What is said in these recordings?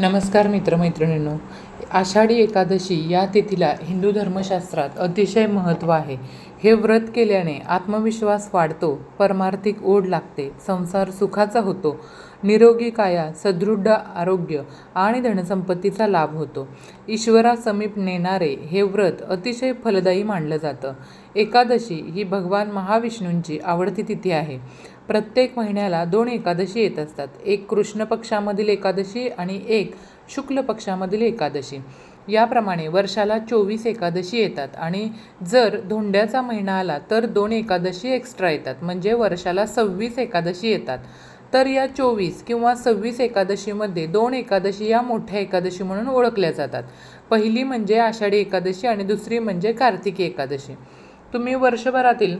नमस्कार मित्रमैत्रिणींनो. आषाढी एकादशी या तिथीला हिंदू धर्मशास्त्रात अतिशय महत्त्व आहे. हे व्रत केल्याने आत्मविश्वास वाढतो परमार्थिक ओढ लागते संसार सुखाचा होतो निरोगी काया सदृढ आरोग्य आणि धनसंपत्तीचा लाभ होतो. ईश्वरासमीप नेणारे हे व्रत अतिशय फलदायी मानलं जातं. एकादशी ही भगवान महाविष्णूंची आवडती तिथी आहे. प्रत्येक महिन्याला दोन एकादशी येत असतात. एक कृष्ण पक्षामधील एकादशी आणि एक शुक्ल पक्षामधील एकादशी. याप्रमाणे वर्षाला चोवीस एकादशी येतात आणि जर धोंड्याचा महिना आला तर दोन एकादशी एक्स्ट्रा येतात. म्हणजे वर्षाला सव्वीस एकादशी येतात. तर या चोवीस किंवा सव्वीस एकादशीमध्ये दोन एकादशी या मोठ्या एकादशी म्हणून ओळखल्या जातात. पहिली म्हणजे आषाढी एकादशी आणि दुसरी म्हणजे कार्तिकी एकादशी. तुम्ही वर्षभरातील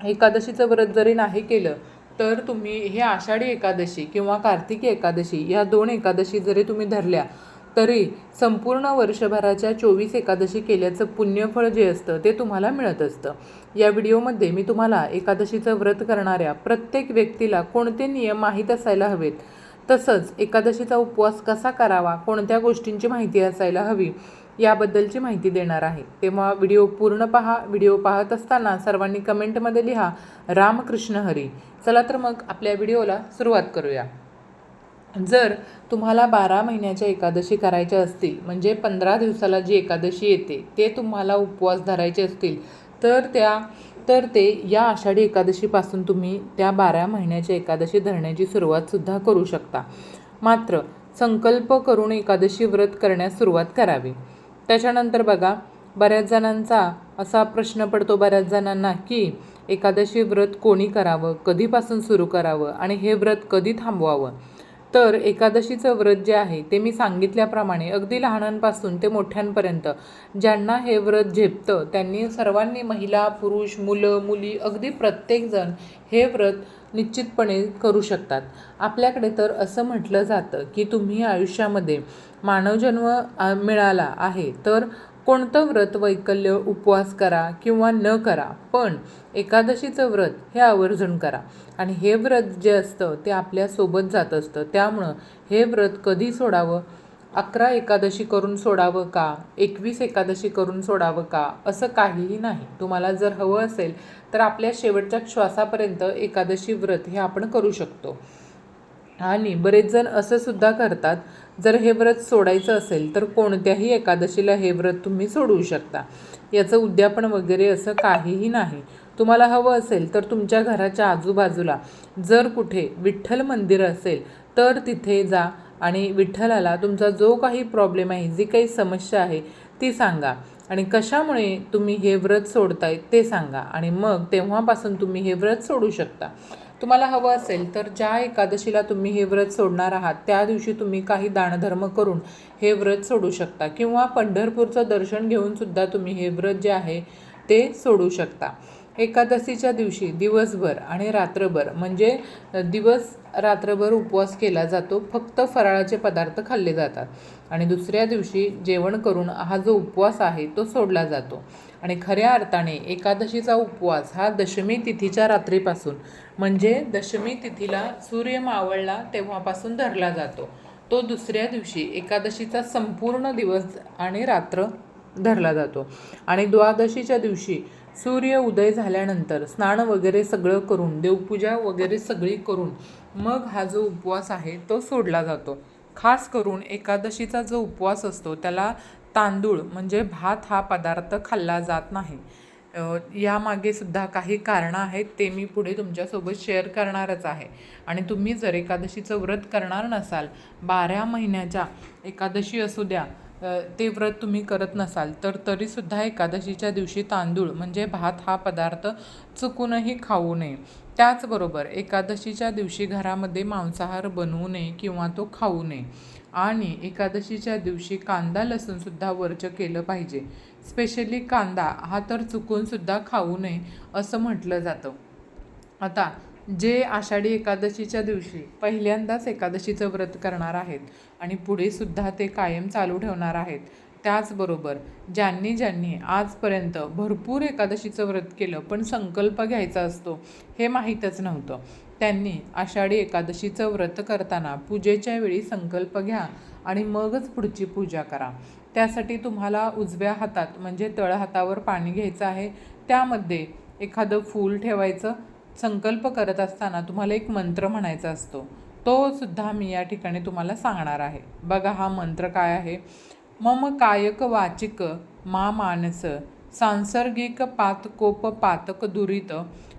एकादशीचं व्रत जरी नाही केलं तर तुम्ही हे आषाढी एकादशी किंवा कार्तिकी एकादशी या दोन एकादशी जरी तुम्ही धरल्या तरी संपूर्ण वर्षभराच्या चोवीस एकादशी केल्याचं पुण्यफळ जे असतं ते तुम्हाला मिळत असतं. या व्हिडिओमध्ये मी तुम्हाला एकादशीचं व्रत करणाऱ्या प्रत्येक व्यक्तीला कोणते नियम माहीत असायला हवेत तसंच एकादशीचा उपवास कसा करावा कोणत्या गोष्टींची माहिती असायला हवी याबद्दलची माहिती देणार आहे. तेव्हा व्हिडिओ पूर्ण पहा. व्हिडिओ पाहत असताना सर्वांनी कमेंटमध्ये लिहा रामकृष्ण हरी. चला तर मग आपल्या व्हिडिओला सुरुवात करूया. जर तुम्हाला बारा महिन्याच्या एकादशी करायच्या असतील म्हणजे पंधरा दिवसाला जी एकादशी येते ते तुम्हाला उपवास धरायचे असतील तर त्या तर ते या आषाढी एकादशीपासून तुम्ही त्या बारा महिन्याच्या एकादशी धरण्याची सुरुवातसुद्धा करू शकता. मात्र संकल्प करून एकादशी व्रत करण्यास सुरुवात करावी. त्याच्यानंतर बघा बऱ्याच जणांचा असा प्रश्न पडतो बऱ्याच जणांना की एकादशी व्रत कोणी करावं? कधीपासून सुरू करावं? आणि हे व्रत कधी थांबवावं? तर एकादशीचं व्रत जे आहे ते मी सांगितल्याप्रमाणे अगदी लहानांपासून ते मोठ्यांपर्यंत ज्यांना हे व्रत झेपतं त्यांनी सर्वांनी महिला पुरुष मुलं मुली अगदी प्रत्येकजण हे व्रत निश्चितपणे करू शकतात. आपल्याकडे तर असं म्हटलं जातं की तुम्ही आयुष्यामध्ये मानवजन्म मिळाला आहे तर कोणतं व्रत वैकल्य उपवास करा किंवा न करा पण एकादशीचं व्रत हे आवर्जून करा. आणि हे व्रत जे असतं ते आपल्यासोबत जात असतं. त्यामुळं हे व्रत कधी सोडावं? अकरा एकादशी करून सोडावं का? एकवीस एकादशी करून सोडावं का? असं काहीही नाही. तुम्हाला जर हवं असेल तर आपल्या शेवटच्या श्वासापर्यंत एकादशी व्रत हे आपण करू शकतो. आणि बरेच जण असं सुद्धा करतात जर हे व्रत सोडायचं असेल तर कोणत्याही एकादशीला हे व्रत तुम्ही सोडवू शकता. याचं उद्यापन वगैरे असं काहीही नाही. तुम्हाला हवं असेल तर तुमच्या घराच्या आजूबाजूला जर कुठे विठ्ठल मंदिर असेल तर तिथे जा आणि विठ्ठलाला तुमचा जो काही प्रॉब्लेम आहे जी काही समस्या आहे ती सांगा. आणि कशामुळे तुम्ही हे व्रत सोडताय ते सांगा. आणि मग तेव्हापासून तुम्ही हे व्रत सोडू शकता. तुम्हाला हवं असेल तर ज्या एकादशीला तुम्ही हे व्रत सोडणार आहात त्या दिवशी तुम्ही काही दानधर्म करून हे व्रत सोडू शकता. किंवा पंढरपूरचं दर्शन घेऊन सुद्धा तुम्ही हे व्रत जे आहे ते सोडू शकता. एकादशीच्या दिवशी दिवसभर आणि रात्रभर म्हणजे दिवस रात्रभर उपवास केला जातो. फक्त फराळाचे पदार्थ खाल्ले जातात. आणि दुसऱ्या दिवशी जेवण करून हा जो उपवास आहे तो सोडला जातो. आणि खऱ्या अर्थाने एकादशीचा उपवास हा दशमी तिथीच्या रात्रीपासून म्हणजे दशमी तिथीला सूर्य मावळला तेव्हापासून धरला जातो. तो दुसऱ्या दिवशी एकादशीचा संपूर्ण दिवस आणि रात्र धरला जातो. आणि द्वादशीच्या दिवशी सूर्य उदय झाल्यानंतर स्नान वगैरे सगळं करून देवपूजा वगैरे सगळी करून मग हा जो उपवास आहे तो सोडला जातो. खास करून एकादशीचा जो उपवास असतो त्याला तांदूळ म्हणजे भात हा पदार्थ खाल्ला जात नाही. यामागे सुद्धा काही कारणं आहेत ते मी पुढे तुमच्यासोबत शेअर करणारच आहे. आणि तुम्ही जर एकादशीचं व्रत करणार नसाल बारा महिन्याच्या एकादशी असू द्या ते व्रत तुम्ही करत नसाल तर तरीसुद्धा एकादशीच्या दिवशी तांदूळ म्हणजे भात हा पदार्थ चुकूनही खाऊ नये. त्याचबरोबर एकादशीच्या दिवशी घरामध्ये मांसाहार बनवू नये किंवा तो खाऊ नये. आणि एकादशीच्या दिवशी कांदा लसूणसुद्धा वर्ज्य केलं पाहिजे. स्पेशली कांदा हा तर चुकूनसुद्धा खाऊ नये असं म्हटलं जातं. आता जे आषाढी एकादशीच्या दिवशी पहिल्यांदाच एकादशीचं व्रत करणार आहेत आणि पुढे सुद्धा ते कायम चालू ठेवणार आहेत त्याचबरोबर ज्यांनी ज्यांनी आजपर्यंत भरपूर एकादशीचं व्रत केलं पण संकल्प घ्यायचा असतो हे माहीतच नव्हतं. त्यांनी आषाढी एकादशीचं व्रत करताना पूजेच्या वेळी संकल्प घ्या आणि मगच पुढची पूजा करा. त्यासाठी तुम्हाला उजव्या हातात म्हणजे तळहातावर पाणी घ्यायचं आहे. त्यामध्ये एखादं फूल ठेवायचं. संकल्प करत असताना तुम्हाला एक मंत्र म्हणायचा असतो. तो सुद्धा मी या ठिकाणी तुम्हाला सांगणार आहे. बघा हा मंत्र काय आहे. मम कायक वाचिक मा मानस सांसर्गिक पातकोप पातक दुरित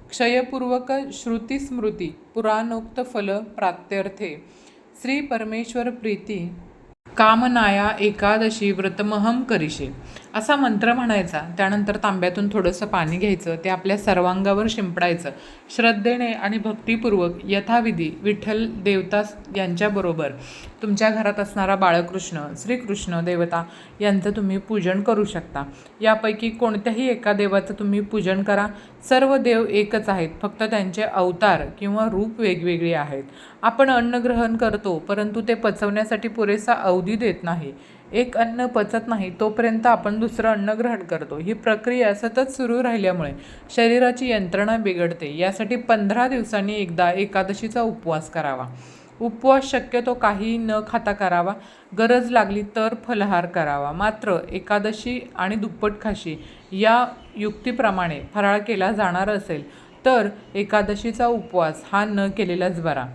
क्षयपूर्वक श्रुतीस्मृती पुराणोक्त फल प्रात्यर्थे. श्री परमेश्वर प्रीती. कामनाया एकादशी व्रतमहम करिषे. असा मंत्र म्हणायचा त्यानंतर तांब्यातून थोडंसं पाणी घ्यायचं ते आपल्या सर्वांगावर शिंपडायचं. श्रद्धेने आणि भक्तिपूर्वक यथाविधी विठ्ठल देवता यांच्याबरोबर तुमच्या घरात असणारा बाळकृष्ण श्रीकृष्ण देवता यांचं तुम्ही पूजन करू शकता. यापैकी कोणत्याही एका देवाचं तुम्ही पूजन करा. सर्व देव एकच आहेत फक्त त्यांचे अवतार किंवा रूप वेगवेगळे आहेत. आपण अन्न ग्रहण करतो परंतु ते पचवण्यासाठी पुरेसा अवधी देत नाही. एक अन्न पचत नाही तोपर्यंत आपण दुसरं अन्न ग्रहण करतो. ही प्रक्रिया सतत सुरू राहिल्यामुळे शरीराची यंत्रणा बिघडते. यासाठी पंधरा दिवसांनी एकदा एकादशीचा उपवास करावा. उपवास शक्यतो काही न खाता करावा. गरज लागली तर फलहार करावा. मात्र एकादशी आणि दुप्पट खाशी या युक्तीप्रमाणे फराळ केला जाणार असेल तर एकादशीचा उपवास हा न केलेलाच बरा.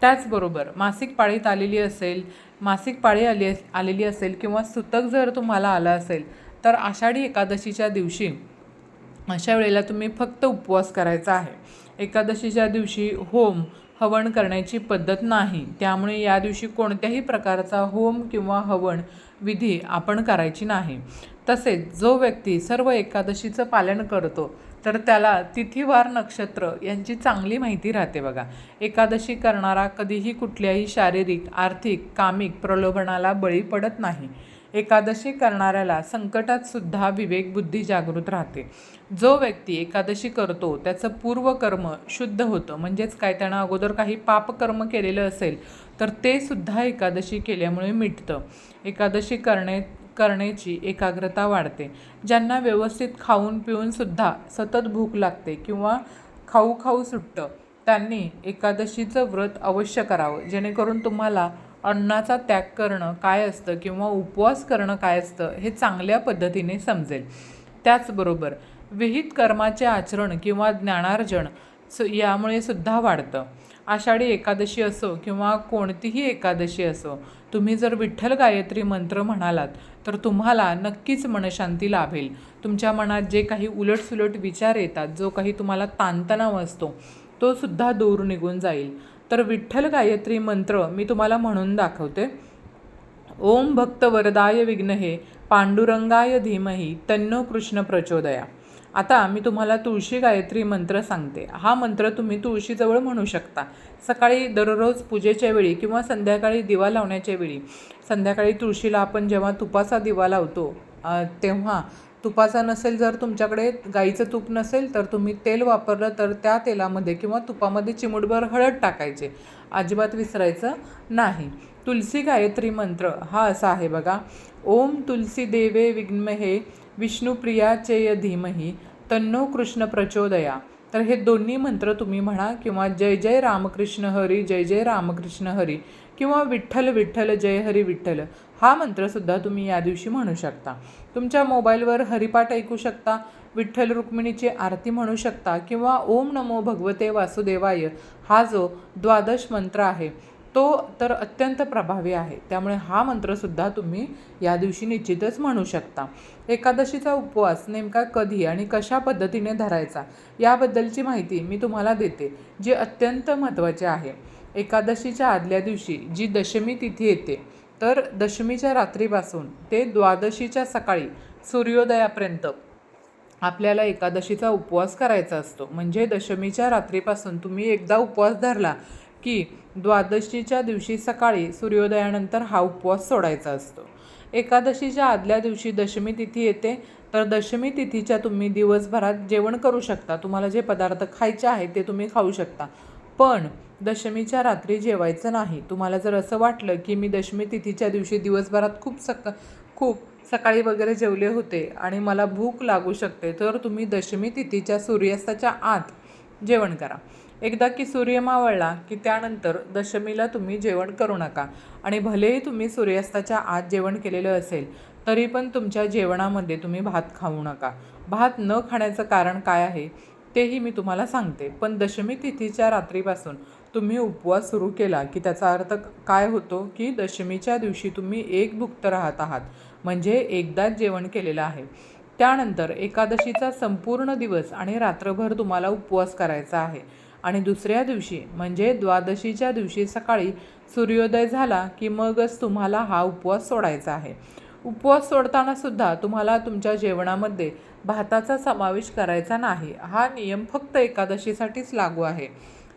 त्याचबरोबर मासिक पाळीत आलेली असेल मासिक पाळी आली आलेली असेल किंवा सुतक जर तुम्हाला आलं असेल तर आषाढी एकादशीच्या दिवशी अशा वेळेला तुम्ही फक्त उपवास करायचा आहे. एकादशीच्या दिवशी होम हवन करण्याची पद्धत नाही. त्यामुळे या दिवशी कोणत्याही प्रकारचा होम किंवा हवन विधी आपण करायची नाही. तसेच जो व्यक्ती सर्व एकादशीचं पालन करतो तर त्याला तिथीवार नक्षत्र यांची चांगली माहिती राहते बघा. एकादशी करणारा कधीही कुठल्याही शारीरिक आर्थिक कामिक प्रलोभनाला बळी पडत नाही. एकादशी करणाऱ्याला संकटात सुद्धा विवेकबुद्धी जागृत राहते. जो व्यक्ती एकादशी करतो त्याचं पूर्वकर्म शुद्ध होतं. म्हणजेच काय? त्यानं अगोदर काही पापकर्म केलेलं असेल तर ते सुद्धा एकादशी केल्यामुळे मिटतं. एकादशी करणे करण्याची एकाग्रता वाढते. ज्यांना व्यवस्थित खाऊन पिऊनसुद्धा सतत भूक लागते किंवा खाऊ खाऊ सुटतं त्यांनी एकादशीचं व्रत अवश्य करावं. जेणेकरून तुम्हाला अन्नाचा त्याग करणं काय असतं किंवा उपवास करणं काय असतं हे चांगल्या पद्धतीने समजेल. त्याचबरोबर विहित कर्माचे आचरण किंवा ज्ञानार्जन स यामुळे सुद्धा वाढतं. आषाढी एकादशी असो किंवा कोणतीही एकादशी असो तुम्ही जर विठ्ठल गायत्री मंत्र म्हणालात तर तुम्हाला नक्कीच मनशांती लाभेल. तुमच्या मनात जे काही उलटसुलट विचार येतात जो काही तुम्हाला ताणतणाव असतो तो सुद्धा दूर निघून जाईल. तर विठ्ठल गायत्री मंत्र मी तुम्हाला म्हणून दाखवते. ओम भक्त वरदाय विघ्न हे पांडुरंगाय धीमही तन्नो कृष्ण प्रचोदया. आता मी तुम्हाला तुळशी गायत्री मंत्र सांगते. हा मंत्र तुम्ही तुळशीजवळ म्हणू शकता. सकाळी दररोज पूजेच्या वेळी किंवा संध्याकाळी दिवा लावण्याच्या वेळी संध्याकाळी तुळशीला आपण जेव्हा तुपाचा दिवा लावतो तेव्हा तुपाचा नसेल जर तुमच्याकडे गाईचं तूप नसेल तर तुम्ही तेल वापरलं तर त्या तेलामध्ये किंवा तुपामध्ये चिमुटभर हळद टाकायचे. अजिबात विसरायचं नाही. तुलसी गायत्री मंत्र हा असा आहे बघा. ओम तुलसी देवे विघ्न हे विष्णुप्रियाचेय धीमही तन्नो कृष्ण प्रचोदया. तर हे दोन्ही मंत्र तुम्ही म्हणा किंवा जय जय रामकृष्ण हरी जय जय रामकृष्ण हरी किंवा विठ्ठल विठ्ठल जय हरी विठ्ठल हा मंत्रसुद्धा तुम्ही या दिवशी म्हणू शकता. तुमच्या मोबाईलवर हरिपाठ ऐकू शकता विठ्ठल रुक्मिणीची आरती म्हणू शकता किंवा ओम नमो भगवते वासुदेवाय हा जो द्वादश मंत्र आहे तो तर अत्यंत प्रभावी आहे. त्यामुळे हा मंत्रसुद्धा तुम्ही या दिवशी निश्चितच म्हणू शकता. एकादशीचा उपवास नेमका कधी आणि कशा पद्धतीने धरायचा याबद्दलची माहिती मी तुम्हाला देते जी अत्यंत महत्त्वाचे आहे. एकादशीच्या आदल्या दिवशी जी दशमी तिथी येते तर दशमीच्या रात्रीपासून ते द्वादशीच्या सकाळी सूर्योदयापर्यंत आपल्याला एकादशीचा उपवास करायचा असतो. म्हणजे दशमीच्या रात्रीपासून तुम्ही एकदा उपवास धरला की द्वादशीच्या दिवशी सकाळी सूर्योदयानंतर हा उपवास सोडायचा असतो. एकादशीच्या आदल्या दिवशी दशमी तिथी येते. तर दशमी तिथीच्या तुम्ही दिवसभरात जेवण करू शकता. तुम्हाला जे पदार्थ खायचे आहेत ते तुम्ही खाऊ शकता. पण दशमीच्या रात्री जेवायचं नाही. तुम्हाला जर असं वाटलं की मी दशमी तिथीच्या दिवशी दिवसभरात खूप सका खूप सकाळी वगैरे जेवले होते आणि मला भूक लागू शकते तर तुम्ही दशमी तिथीच्या सूर्यास्ताच्या आत जेवण करा. एकदा की सूर्य मावळला की त्यानंतर दशमीला तुम्ही जेवण करू नका. आणि भलेही तुम्ही सूर्यास्ताच्या आत जेवण केलेलं असेल तरी पण तुमच्या जेवणामध्ये तुम्ही भात खाऊ नका. भात न खाण्याचं कारण काय आहे तेही मी तुम्हाला सांगते. पण दशमी तिथीच्या रात्रीपासून तुम्ही उपवास सुरू केला की त्याचा अर्थ काय होतो की दशमीच्या दिवशी तुम्ही एक भुक्त राहत आहात म्हणजे एकदाच जेवण केलेलं आहे. त्यानंतर एकादशीचा संपूर्ण दिवस आणि रात्रभर तुम्हाला उपवास करायचा आहे. आणि दुसऱ्या दिवशी म्हणजे द्वादशीच्या दिवशी सकाळी सूर्योदय झाला की मगच तुम्हाला हा उपवास सोडायचा आहे. उपवास सोडताना सुद्धा तुम्हाला तुमच्या जेवणामध्ये भाताचा समावेश करायचा नाही. हा नियम फक्त एकादशीसाठीच लागू आहे.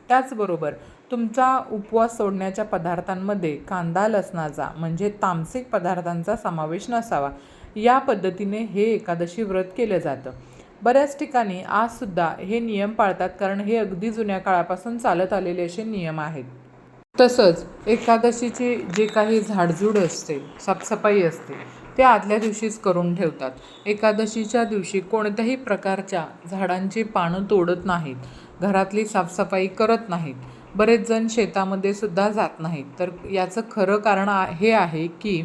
त्याचबरोबर तुमचा उपवास सोडण्याच्या पदार्थांमध्ये कांदा लसणाचा म्हणजे तामसिक पदार्थांचा समावेश नसावा. या पद्धतीने हे एकादशी व्रत केलं जातं. बऱ्याच ठिकाणी आजसुद्धा हे नियम पाळतात कारण हे अगदी जुन्या काळापासून चालत आलेले असे नियम आहेत. तसंच एकादशीची जे काही झाडझूड असते साफसफाई असते ते आदल्या दिवशीच करून ठेवतात. एकादशीच्या दिवशी कोणत्याही प्रकारच्या झाडांची पानं तोडत नाहीत घरातली साफसफाई करत नाहीत. बरेच जण शेतामध्ये सुद्धा जात नाहीत. तर याचं खरं कारण हे आहे की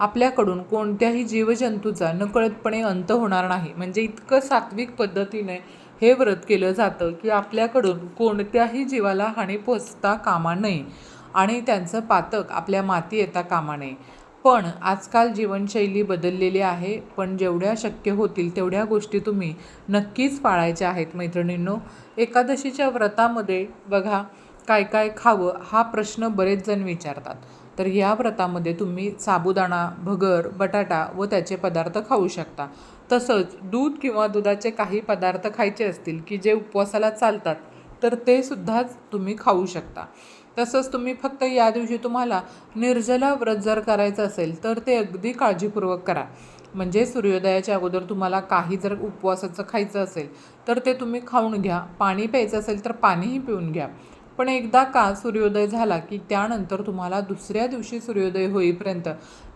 आपल्याकडून कोणत्याही जीवजंतूचा नकळतपणे अंत होणार नाही. म्हणजे इतकं सात्विक पद्धतीने हे व्रत केलं जातं की आपल्याकडून कोणत्याही जीवाला हानी पोचता कामा नये आणि त्यांचं पातक आपल्या माती येता कामा नये. पण आजकाल जीवनशैली बदललेली आहे. पण जेवढ्या शक्य होतील तेवढ्या गोष्टी तुम्ही नक्कीच पाळायच्या आहेत मैत्रिणींनो. एकादशीच्या व्रतामध्ये बघा काय काय खावं हा प्रश्न बरेच जण विचारतात. तर या व्रतामध्ये तुम्ही साबुदाणा भगर बटाटा व त्याचे पदार्थ खाऊ शकता. तसंच दूध किंवा दुधाचे काही पदार्थ खायचे असतील की जे उपवासाला चालतात तर ते सुद्धाच तुम्ही खाऊ शकता. तसंच तुम्ही फक्त या दिवशी तुम्हाला निर्जला व्रत जर करायचं असेल तर ते अगदी काळजीपूर्वक करा. म्हणजे सूर्योदयाच्या अगोदर तुम्हाला काही जर उपवासाचं खायचं असेल तर ते तुम्ही खाऊन घ्या. पाणी प्यायचं असेल तर पाणीही पिऊन घ्या. पण एकदा का सूर्योदय झाला की त्यानंतर तुम्हाला दुसऱ्या दिवशी सूर्योदय होईपर्यंत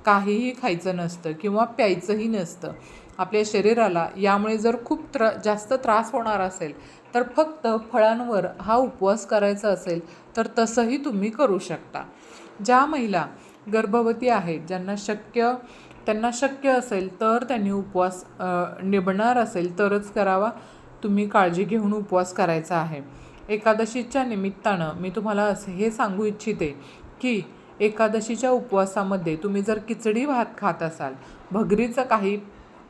काहीही खायचं नसतं किंवा प्यायचंही नसतं. आपल्या शरीराला यामुळे जर खूप त्र जास्त त्रास होणार असेल तर फक्त फळांवर हा उपवास करायचा असेल तर तसंही तुम्ही करू शकता. ज्या महिला गर्भवती आहेत ज्यांना शक्य त्यांना शक्य असेल तर त्यांनी उपवास निभणार असेल तरच करावा. तुम्ही काळजी घेऊन उपवास करायचा आहे. एकादशीच्या निमित्तानं मी तुम्हाला असं हे सांगू इच्छिते की एकादशीच्या उपवासामध्ये तुम्ही जर खिचडी भात खात असाल भगरीचं काही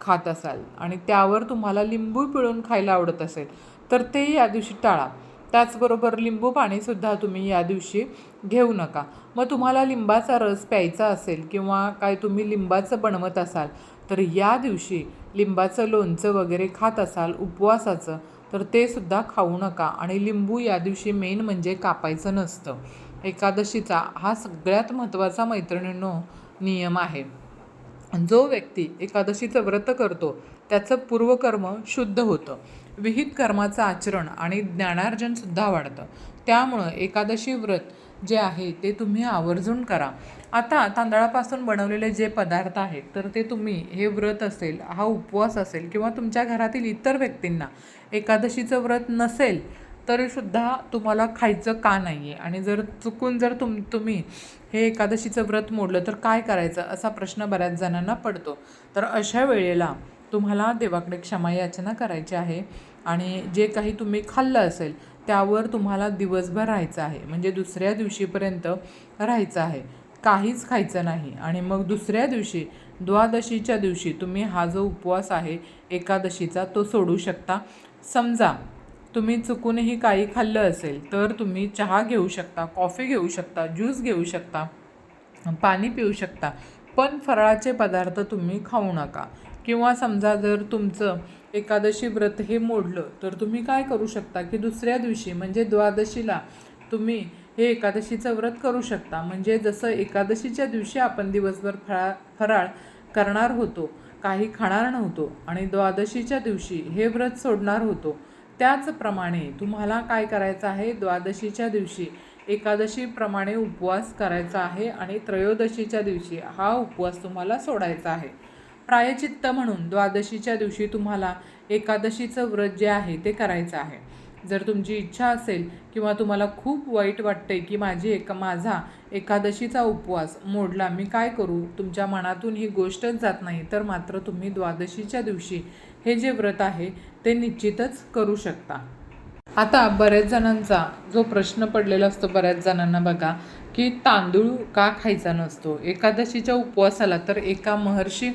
खात असाल आणि त्यावर तुम्हाला लिंबू पिळून खायला आवडत असेल तर ते या दिवशी टाळा. त्याचबरोबर लिंबू पाणीसुद्धा तुम्ही या दिवशी घेऊ नका. मग तुम्हाला लिंबाचा रस प्यायचा असेल किंवा काय तुम्ही लिंबाचं बनवत असाल तर या दिवशी लिंबाचं लोणचं वगैरे खात असाल उपवासाचं तर ते सुद्धा खाऊ नका. आणि लिंबू या दिवशी मेन म्हणजे कापायचं नसतं. एकादशीचा हा सगळ्यात महत्त्वाचा मैत्रिणींनो नियम आहे. जो व्यक्ती एकादशीचं व्रत करतो त्याचं पूर्वकर्म शुद्ध होतं. विहित कर्माचं आचरण आणि ज्ञानार्जनसुद्धा वाढतं. त्यामुळं एकादशी व्रत जे आहे ते तुम्ही आवर्जून करा. आता तांदळापासून बनवलेले जे पदार्थ आहेत तर ते तुम्ही हे व्रत असेल हा उपवास असेल किंवा तुमच्या घरातील इतर व्यक्तींना एकादशीचं व्रत नसेल तरीसुद्धा तुम्हाला खायचं का नाही आहे आणि जर चुकून जर तुम तुम्ही हे एकादशीचं व्रत मोडलं तर काय करायचं असा प्रश्न बऱ्याच जणांना पडतो. तर अशा वेळेला तुम्हाला देवाकडे क्षमा याचना करायची आहे. आणि जे काही तुम्ही खाल्लं असेल त्यावर तुम्हाला दिवसभर राहायचं आहे. म्हणजे दुसऱ्या दिवशीपर्यंत राहायचं आहे. काहीच खायचं नाही. आणि मग दुसऱ्या दिवशी द्वादशीच्या दिवशी तुम्ही हा जो उपवास आहे एकादशीचा तो सोडू शकता. समजा तुम्ही चुकूनही काही खाल्लं असेल तर तुम्ही चहा घेऊ शकता कॉफी घेऊ शकता ज्यूस घेऊ शकता पाणी पिऊ शकता. पण फराळाचे पदार्थ तुम्ही खाऊ नका. किंवा समजा जर तुमचं एकादशी व्रत हे मोडलं तर तुम्ही काय करू शकता की दुसऱ्या दिवशी म्हणजे द्वादशीला तुम्ही हे एकादशीचं व्रत करू शकता. म्हणजे जसं एकादशीच्या दिवशी आपण दिवसभर फळा फराळ करणार होतो काही खाणार नव्हतो आणि द्वादशीच्या दिवशी हे व्रत सोडणार होतो त्याचप्रमाणे तुम्हाला काय करायचं आहे? द्वादशीच्या दिवशी एकादशीप्रमाणे उपवास करायचा आहे आणि त्रयोदशीच्या दिवशी हा उपवास तुम्हाला सोडायचा आहे. प्रायचित्त म्हणून द्वादशीच्या दिवशी तुम्हाला एकादशीचं व्रत जे आहे ते करायचं आहे. जर तुमची इच्छा असेल किंवा तुम्हाला खूप वाईट वाटते की माझी एक माझा एकादशीचा उपवास मोडला मी काय करू? तुमच्या मनातून ही गोष्टच जात नाही तर मात्र तुम्ही द्वादशीच्या दिवशी हे जे व्रत आहे ते निश्चितच करू शकता. आता बऱ्याच जणांचा जो प्रश्न पडलेला असतो बऱ्याच जणांना बघा की तांदूळ का खायचा नसतो? एकादशीच्या उपवासाला तर एका महर्षी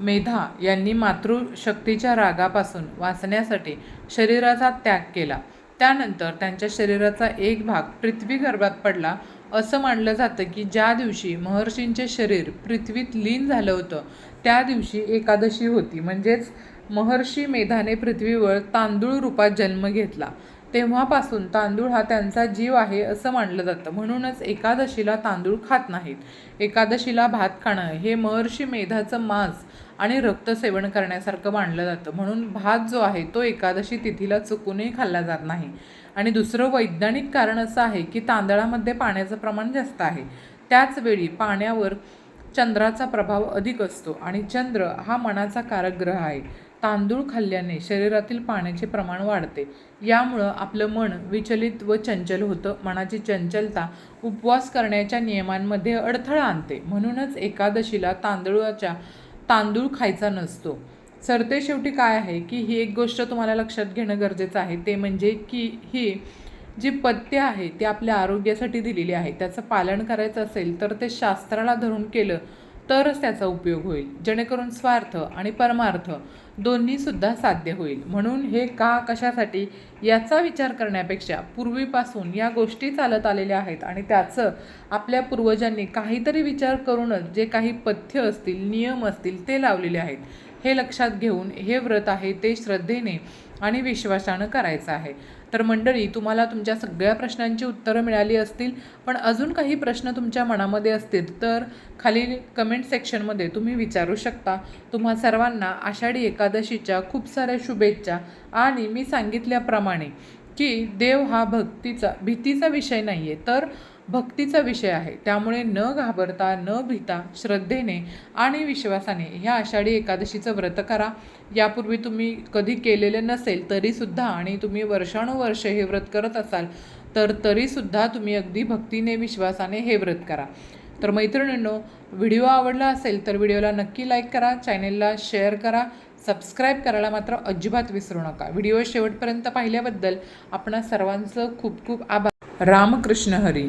मेधा यांनी मातृशक्तीच्या रागापासून वाचण्यासाठी शरीराचा त्याग केला. त्यानंतर त्यांच्या शरीराचा एक भाग पृथ्वी गर्भात पडला. असं मानलं जातं की ज्या दिवशी महर्षींचे शरीर पृथ्वीत लीन झालं होतं त्या दिवशी एकादशी होती. म्हणजेच महर्षी मेधाने पृथ्वीवर तांदूळ रूपात जन्म घेतला. तेव्हापासून तांदूळ हा त्यांचा जीव आहे असं मानलं जातं. म्हणूनच एकादशीला तांदूळ खात नाहीत. एकादशीला भात खाणं हे महर्षी मेधाचं मांस आणि रक्तसेवन करण्यासारखं मानलं जातं. म्हणून भात जो आहे तो एकादशी तिथीला चुकूनही खाल्ला जात नाही. आणि दुसरं वैज्ञानिक कारण असं आहे की तांदळामध्ये पाण्याचं प्रमाण जास्त आहे. त्याचवेळी पाण्यावर चंद्राचा प्रभाव अधिक असतो आणि चंद्र हा मनाचा कारक ग्रह आहे. तांदूळ खाल्ल्याने शरीरातील पाण्याचे प्रमाण वाढते. यामुळं आपलं मन विचलित व चंचल होतं. मनाची चंचलता उपवास करण्याच्या नियमांमध्ये अडथळा आणते. म्हणूनच एकादशीला तांदूळाच्या तांदूळ खायचा नसतो. सरते शेवटी काय आहे की ही एक गोष्ट तुम्हाला लक्षात घेणं गरजेचं आहे. ते म्हणजे की ही जी पथ्य आहे ती आपल्या आरोग्यासाठी दिलेली आहे. त्याचं पालन करायचं असेल तर ते शास्त्राला धरून केलं तरच त्याचा उपयोग होईल. जेणेकरून स्वार्थ आणि परमार्थ दोन्हीसुद्धा साध्य होईल. म्हणून हे का कशासाठी? याचा विचार करण्यापेक्षा पूर्वीपासून या गोष्टी चालत आलेल्या आहेत आणि त्याचं आपल्या पूर्वजांनी काहीतरी विचार करूनच जे काही पथ्य असतील नियम असतील ते लावलेले आहेत. हे लक्षात घेऊन हे व्रत आहे ते श्रद्धेने आणि विश्वासानं करायचं आहे. तर मंडळी तुम्हाला तुमच्या सगळ्या प्रश्नांची उत्तरं मिळाली असतील पण अजून काही प्रश्न तुमच्या मनामध्ये असतील तर खाली कमेंट सेक्शनमध्ये तुम्ही विचारू शकता. तुम्हा सर्वांना आषाढी एकादशीच्या खूप साऱ्या शुभेच्छा आणि मी सांगितल्याप्रमाणे की देव हा भक्तीचा भीतीचा विषय नाही आहे तर भक्तीचा विषय आहे. त्यामुळे न घाबरता न भीता श्रद्धेने आणि विश्वासाने ह्या आषाढी एकादशीचं व्रत करा. यापूर्वी तुम्ही कधी केलेले नसेल तरीसुद्धा आणि तुम्ही वर्षानुवर्ष हे व्रत करत असाल तर तरीसुद्धा तुम्ही अगदी भक्तीने विश्वासाने हे व्रत करा. तर मैत्रिणींनो व्हिडिओ आवडला असेल तर व्हिडिओला नक्की लाईक करा चॅनेलला शेअर करा सबस्क्राईब करायला मात्र अजिबात विसरू नका. व्हिडिओ शेवटपर्यंत पाहिल्याबद्दल आपणा सर्वांचं खूप खूप आभार. रामकृष्ण हरी.